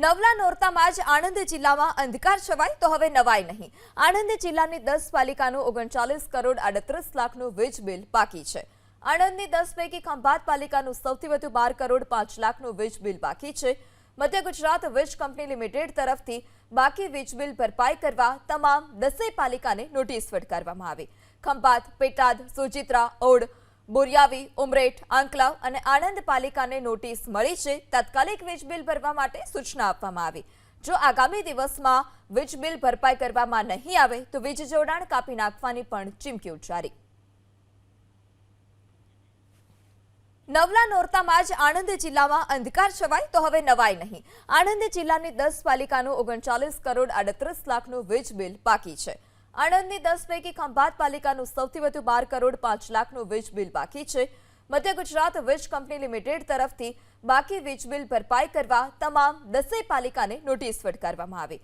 નવલા નોરતામાં જ આણંદ જિલ્લામાં અંધકાર છવાય તો હવે નવાય નહીં. આણંદ જિલ્લાની દસ પાલિકાનું ઓગણચાલીસ કરોડ આડત્રીસ લાખનું વીજ બિલ બાકી છે. આણંદની દસ પૈકી ખંભાત પાલિકાનું સૌથી વધુ બાર કરોડ પાંચ લાખનું વીજ બિલ બાકી છે. મધ્ય ગુજરાત વીજ કંપની લિમિટેડ તરફથી બાકી વીજ બિલ ભરપાઈ કરવા તમામ દસેય પાલિકાને નોટિસ ફટકારવામાં આવી. ખંભાત પેટાદ સુજિત્રા ઓડ બોરિયાવી, ઉમરેઠ, આંકલાવ અને આણંદ પાલિકાને નોટિસ મળી છે. તાત્કાલિક વીજ બિલ ભરવા માટે સૂચના આપવામાં આવી. જો આગામી દિવસમાં વીજ બિલ ભરપાઈ કરવામાં નહીં આવે, તો વીજ જોડાણ કાપી નાખવાની પણ ચીમકી ઉચ્ચારી. નવલા નોરતામાં જ આણંદ જિલ્લામાં અંધકાર છવાય, તો હવે નવાય નહીં. આણંદ જિલ્લાની દસ પાલિકાનું ઓગણચાલીસ કરોડ આડત્રીસ લાખનું વીજ બિલ બાકી છે. આણંદની દસ પૈકી ખંભાત પાલિકાનું સૌથી વધુ બાર કરોડ પાંચ લાખનું વીજ બિલ બાકી છે. મધ્ય ગુજરાત વીજ કંપની લિમિટેડ તરફથી બાકી વીજ બિલ ભરપાઈ કરવા તમામ દસેય પાલિકાને નોટિસ ફટકારવામાં આવી.